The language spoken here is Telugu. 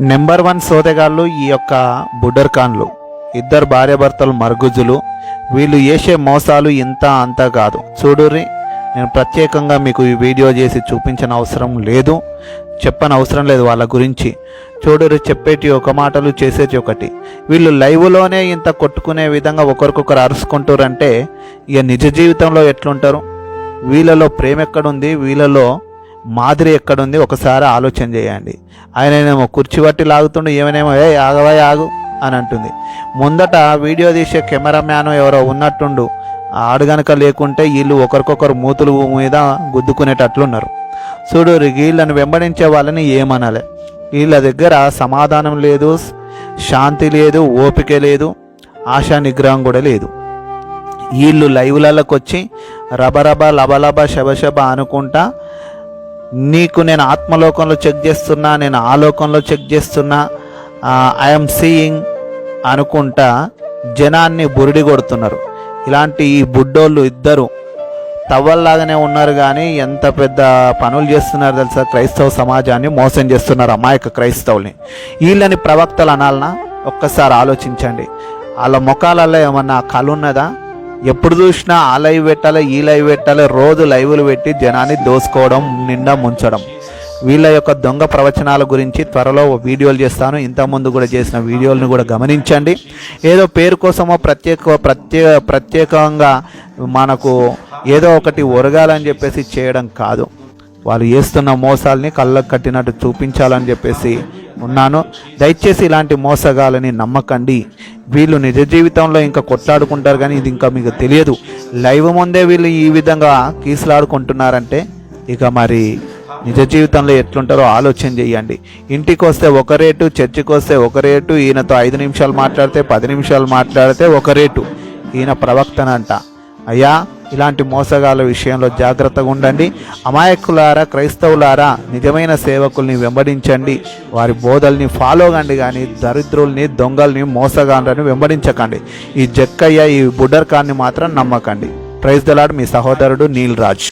నెంబర్ వన్ సోదెగాళ్ళు ఈ యొక్క బుడ్డర్ ఖాన్లు ఇద్దరు భార్యాభర్తలు మరుగుజులు. వీళ్ళు చేసే మోసాలు ఇంత అంత కాదు. చూడుర్రి నేను ప్రత్యేకంగా మీకు ఈ వీడియో చేసి చూపించిన అవసరం లేదు. చెప్పని అవసరం లేదు వాళ్ళ గురించి. చూడురు చెప్పేటి ఒక మాటలు చేసేటి ఒకటి. వీళ్ళు లైవ్లోనే ఇంత కొట్టుకునే విధంగా ఒకరికొకరు అరుచుకుంటారంటే ఇక నిజ జీవితంలో ఎట్లుంటారు? వీళ్ళలో ప్రేమ ఎక్కడుంది? వీళ్ళలో మాదిరి ఎక్కడుంది ఒకసారి ఆలోచన చేయండి. ఆయనేమో కుర్చీ పట్టి లాగుతుండు ఏమనేమో ఏ ఆగవా ఆగు అని అంటుంది. ముందట వీడియో తీసే కెమెరామ్యాన్ ఎవరో ఉన్నట్టుండు. ఆడుగనక లేకుంటే వీళ్ళు ఒకరికొకరు మూతులు మీద గుద్దుకునేటట్లున్నారు. చూడు వీళ్ళని వెంబడించే వాళ్ళని ఏమనాలి. వీళ్ళ దగ్గర సమాధానం లేదు శాంతి లేదు ఓపిక లేదు ఆశా నిగ్రహం కూడా లేదు. వీళ్ళు లైవ్లలోకి వచ్చి రబరబ లబలబ శబశబ అనుకుంటా నీకు నేను ఆత్మలోకంలో చెక్ చేస్తున్నా నేను ఆ లోకంలో చెక్ చేస్తున్నా ఐఎమ్ సీయింగ్ అనుకుంటా జనాన్ని బురిడి కొడుతున్నారు. ఇలాంటి ఈ బుడ్డోళ్ళు ఇద్దరు తవ్వల్లాగానే ఉన్నారు కానీ ఎంత పెద్ద పనులు చేస్తున్నారు తెలుసా? క్రైస్తవ సమాజాన్ని మోసం చేస్తున్నారు అమాయక క్రైస్తవుల్ని. వీళ్ళని ప్రవక్తలు అనాలనా? ఒక్కసారి ఆలోచించండి. వాళ్ళ ముఖాలలో ఏమన్నా కళ ఉన్నదా? ఎప్పుడు చూసినా ఆ లైవ్ పెట్టాలి ఈ లైవ్ పెట్టాలి రోజు లైవ్లు పెట్టి జనాన్ని దోసుకోవడం నిండా ముంచడం. వీళ్ళ యొక్క దొంగ ప్రవచనాల గురించి త్వరలో వీడియోలు చేస్తాను. ఇంతకుముందు కూడా చేసిన వీడియోలను కూడా గమనించండి. ఏదో పేరు కోసమో ప్రత్యేక ప్రత్యేక ప్రత్యేకంగా మనకు ఏదో ఒకటి ఒరగాలని చెప్పేసి చేయడం కాదు. వాళ్ళు చేస్తున్న మోసాలని కళ్ళకు కట్టినట్టు చూపించాలని చెప్పేసి ఉన్నాను. దయచేసి ఇలాంటి మోసగాలని నమ్మకండి. వీళ్ళు నిజ జీవితంలో ఇంకా కొట్లాడుకుంటారు కానీ ఇది ఇంకా మీకు తెలియదు. లైవ్ ముందే వీళ్ళు ఈ విధంగా కీసులాడుకుంటున్నారంటే ఇక మరి నిజ జీవితంలో ఎట్లుంటారో ఆలోచన చేయండి. ఇంటికి వస్తే ఒక రేటు చర్చికి వస్తే ఒక రేటు ఈయనతో ఐదు నిమిషాలు మాట్లాడితే పది నిమిషాలు మాట్లాడితే ఒక రేటు. ఈయన ప్రవక్తనంట. అయ్యా ఇలాంటి మోసగాల విషయంలో జాగ్రత్తగా ఉండండి. అమాయకులారా క్రైస్తవులారా నిజమైన సేవకుల్ని వెంబడించండి. వారి బోధల్ని ఫాలో కండి కానీ దరిద్రుల్ని దొంగల్ని మోసగాళ్ళని వెంబడించకండి. ఈ జక్కయ్య ఈ బుడ్డర్కాన్ని మాత్రం నమ్మకండి. ప్రైజ్ దలాడు మీ సహోదరుడు నీల్ రాజ్.